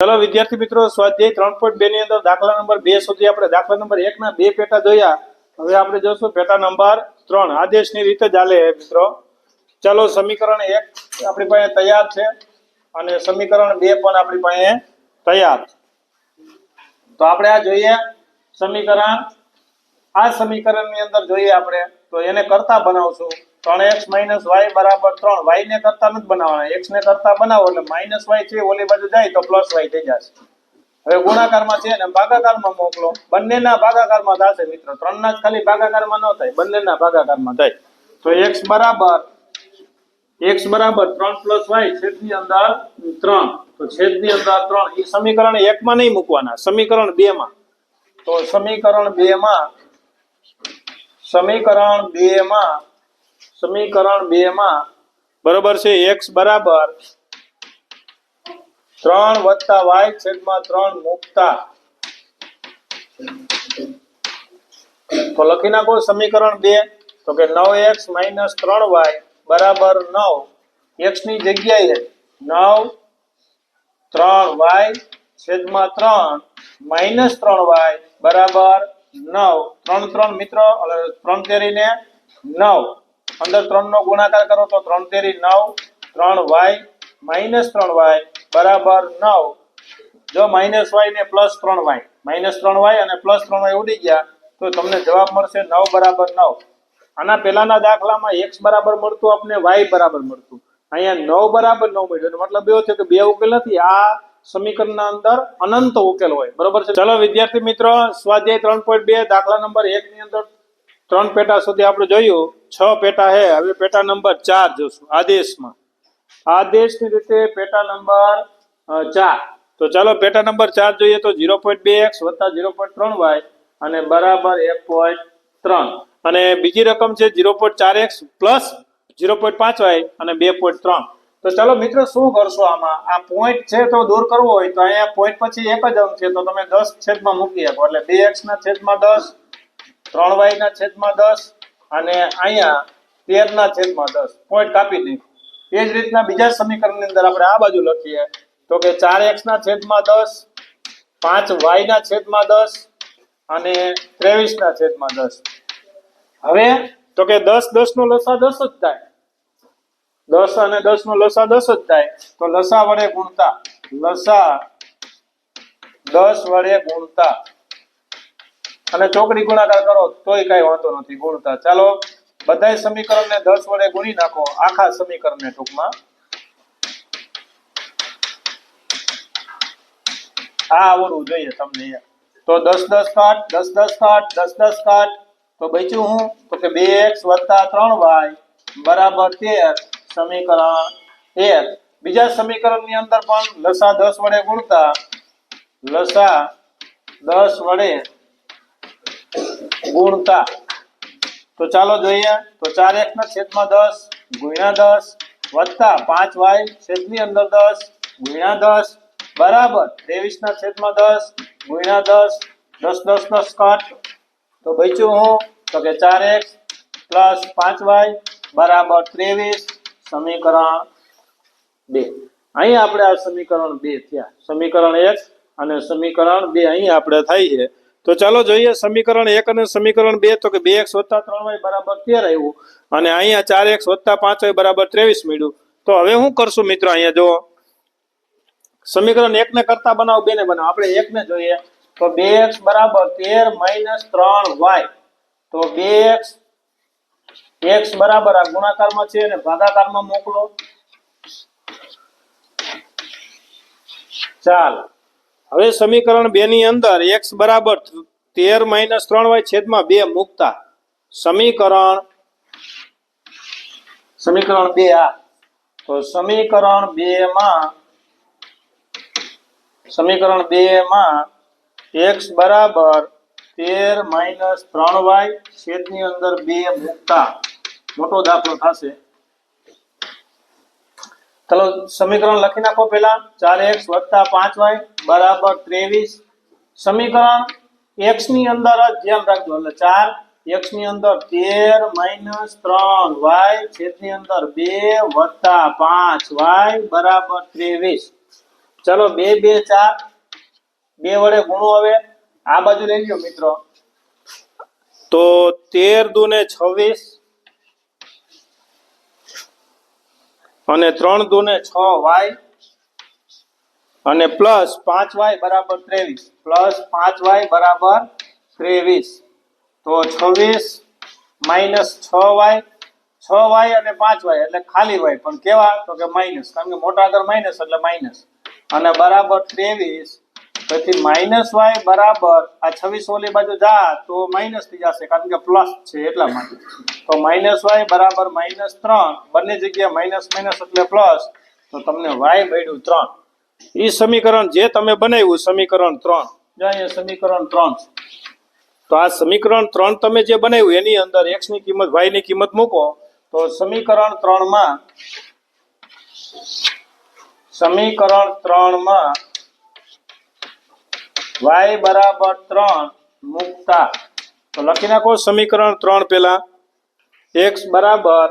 ચલો વિદ્યાર્થી મિત્રો, સ્વાધ્યાય ત્રણ પોઈન્ટ બે ની અંદર દાખલા નંબર બે સુધી આપણે દાખલા નંબર એક ના બે પેટા જોયા. હવે આપણે જોશું પેટા નંબર ત્રણ. આદેશની રીતે ચાલે મિત્રો. ચલો સમીકરણ એક આપણી પાસે તૈયાર છે અને સમીકરણ બે પણ આપણી પાસે તૈયાર તો આપણે આ જોઈએ સમીકરણ. આ સમીકરણની અંદર જોઈએ આપણે. તો એને કરતા બનાવશું. ત્રણ એક્સ માઇનસ વાય બરાબર ત્રણ. વાય ને કરતા નથી બનાવવાના. એક્સ ને કરતા બનાવો એટલે માઇનસ વાય છે, ઓલી બાજુ જાય તો પ્લસ વાય થઈ જશે. હવે ગુણાકારમાં છે ને ભાગાકારમાં મોકલો. બંનેના ભાગાકારમાં થશે મિત્રો. ત્રણના જ ખાલી ભાગાકારમાં ન થાય, બંનેના ભાગાકારમાં થાય. તો એક્સ બરાબર એક્સ બરાબર ત્રણ પ્લસ વાય છેદની અંદર ત્રણ. તો છેદની અંદર ત્રણ. એ સમીકરણ એકમાં નહીં મૂકવાના. સમીકરણ બે માં. તો સમીકરણ બે માં, સમીકરણ બે માં સમીકરણ બે માં બરોબર છે એક્સ બરાબર ત્રણ વત્તા વાય છેદમાં ત્રણ મુકતા તો લખી નાખો સમીકરણ બે તો કે નવ એક્સ માઇનસ ત્રણ વાય બરાબર નવ એક્સની જગ્યાએ નવ ત્રણ વાય છેદમાં ત્રણ માઇનસ ત્રણ વાય બરાબર નવ ત્રણ ત્રણ મિત્રો એટલે ત્રણ તેરીને નવ અંદર ત્રણ નો ગુણાકાર કરો તો ત્રણ તેરી નવ, ત્રણ વાય, માઇનસ ત્રણ વાય, બરાબર નવ. જો માઇનસ વાય ને પ્લસ ત્રણ વાય, માઇનસ ત્રણ વાય અને પ્લસ ત્રણ વાય ઉડી ગયા, તો તમને જવાબ મળશે નવ બરાબર નવ. આના પહેલાના દાખલામાં એક્સ બરાબર મળતું આપણે વાય બરાબર મળતું. અહીંયા નવ બરાબર નવ મળ્યું મતલબ એવો થયો કે બે ઉકેલ નથી, આ સમીકરણના અંદર અનંત ઉકેલ હોય. બરોબર છે? ચલો વિદ્યાર્થી મિત્રો, સ્વાધ્યાય ત્રણ પોઈન્ટ બે, દાખલા નંબર એક ની અંદર ત્રણ પેટા સુધી આપણે જોયું. છ પેટા હે. હવે પેટા નંબર ચાર જોશું. આદેશમાં. આદેશની રીતે પેટા નંબર ચાર. તો ચાલો પેટા નંબર ચાર જોઈએ તો ઝીરો પોઈન્ટ બે એક્સ વત્તા ઝીરો પોઈન્ટ ત્રણ વાય અને બરાબર એક પોઈન્ટ ત્રણ. અને બીજી રકમ છે ઝીરો પોઈન્ટ ચાર એક્સ પ્લસ ઝીરો પોઈન્ટ પાંચ વાય અને બે પોઈન્ટ ત્રણ. તો ચાલો મિત્રો શું કરશો આમાં? આ પોઈન્ટ છે તો દૂર કરવો હોય તો અહીંયા પોઈન્ટ પછી એક જ અંક છે તો તમે દસ છેદમાં મૂકી શકો. એટલે બે એક્સ ના છેદમાં દસ ત્રણ વાય ના છેદમાં દસ અને અહીંયા તેર ના છેદમાં દસ. પોઈન્ટ કાપી દીધું એ જ રીતના બીજા સમીકરણની અંદર આપણે આ બાજુ લખીએ. તો કે ચાર એક્સ ના છેદમાં દસ, પાંચ વાય ના છેદમાં દસ અને ત્રેવીસ ના છેદમાં દસ. હવે તો કે દસ દસ નો લસા દસ જ થાય. દસ અને દસ નો લસા દસ જ થાય. તો લસા વડે ગુણતા. લસા દસ વડે ગુણતા. અને ચોકડી ગુણાકાર કરો, તોય કઈ વાંધો નથી, ગુણતા. ચાલો, બધાય સમીકરણને દસ વડે ગુણી નાખો, આખા સમીકરણને ટૂંકમાં. આ આવડવું જોઈએ તમને. તો દસ દસ કાટ દસ દસ કાટ દસ દસ કાટ તો બચ્યું હું? તો કે બે એક્સ વત્તા ત્રણ વાય બરાબર તેર, સમીકરણ તેર. બીજા સમીકરણની અંદર પણ લસા દસ વડે ગુણતા, લસા દસ વડે ગુણતા. તો ચાલો જોઈએ. તો ચાર એક્સ ના છેદમાં દસ, ગુણ્યા દસ, વત્તા પાંચ વાય છેદની અંદર દસ, ગુણ્યા દસ, બરાબર. ત્રેવીસ ના છેદમાં દસ, ગુણ્યા દસ દસ દસ નો સ્કટ તો બચ્યું હું. તો કે ચાર એક્સ પ્લસ પાંચ વાય બરાબર ત્રેવીસ, સમીકરણ બે. અહીં આપણે આ સમીકરણ બે થયા. સમીકરણ એક અને સમીકરણ બે અહીં આપણે થાય છે. તો ચાલો જોઈએ સમીકરણ એક અને સમીકરણ બે, તો કે બે એક્સ વત્તા ત્રણ વાય બરાબર તેર આવ્યું? અને અહીંયા ચાર એક્સ વત્તા પાંચ વાય બરાબર ત્રેવીસ મળ્યું. તો હવે હું કરશું મિત્રો અહીંયા જો સમીકરણ એક ને કરતા બનાવો બે ને બનાવો. આપણે એક ને જોઈએ. તો બે એક્સ બરાબર તેર માઇનસ ત્રણ વાય. તો બે એક્સ એક્સ બરાબર આ ગુણાકારમાં છે અને ભાગાકારમાં મોકલો. ચાલ. હવે સમીકરણ બે ની અંદર એક્સ બરાબર તેર માઇનસ ત્રણ વાય છેદમાં બે મૂકતા. સમીકરણ સમીકરણ બે આ. તો સમીકરણ બે માં, સમીકરણ બે માં એક્સ બરાબર તેર માઇનસ ત્રણ વાય છેદની અંદર બે મૂકતા. મોટો દાખલો થશે. ચલો સમીકરણ લખી નાખો પેલા ચાર એક્સ વત્તા પાંચ વાય બરાબર ત્રેવીસ. સમીકરણ એક્સની અંદર જ ધ્યાન રાખજો. એટલે ચાર એક્સની અંદર તેર માઇનસ ત્રણ વાય છેદની અંદર બે વત્તા પાંચ વાય બરાબર ત્રેવીસ. ચલો બે બે, ચાર. બે વડે ગુણો હવે. આ બાજુ લઈ લ્યો મિત્રો. તો તેર દુને છવ્વીસ અને ત્રણ દુને છ વાય અને પ્લસ પાંચ વાય બરાબર ત્રેવીસ. પ્લસ પાંચ વાય બરાબર ત્રેવીસ. તો છવ્વીસ માઇનસ છ વાય છ વાય અને પાંચ વાય, એટલે ખાલી વાય. પણ કેવા? તો કે માઇનસ. કારણ કે મોટા આગળ માઇનસ એટલે માઇનસ. અને બરાબર ત્રેવીસ પછી માઇનસ વાય બરાબર આ છવ્વીસ ઓલી બાજુ જા તો માઇનસ થઈ જશે કારણ કે પ્લસ છે એટલા માટે. તો માઇનસ વાય બરાબર માઇનસ ત્રણ બંને જગ્યાએ માઇનસ માઇનસ એટલે પ્લસ તો તમને વાય મળ્યું ત્રણ. એ સમીકરણ જે તમે બનાવ્યું સમીકરણ ત્રણ. જો અહીંયા સમીકરણ ત્રણ તો આ સમીકરણ ત્રણ તમે જે બનાવ્યું એની અંદર એક્સની કિંમત વાયની કિંમત મૂકો. તો સમીકરણ ત્રણમાં સમીકરણ ત્રણમાં વાય બરાબર ત્રણ મુકતા. તો લખી નાખો સમીકરણ ત્રણ પેલા એક્સ બરાબર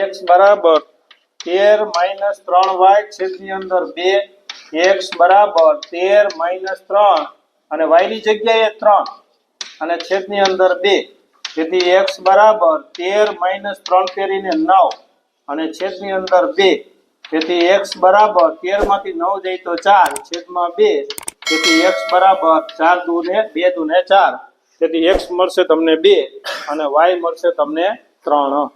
એક્સ બરાબર તેર માઇનસ ત્રણ વાય છેદની અંદર બે. એક્સ બરાબર તેર માઇનસ ત્રણ અને વાયની જગ્યાએ ત્રણ અને છેદની અંદર બે. તેથી એક્સ બરાબર તેર માઇનસ ત્રણ તેરીને નવ અને છેદની અંદર બે. તેથી એક્સ બરાબર તેરમાંથી નવ જાય તો ચાર, છેદમાં બે. તેથી એક્સ બરાબર ચાર દૂને બે દૂને ચાર. તેથી એક્સ મળશે તમને બે અને વાય મળશે તમને ત્રણ.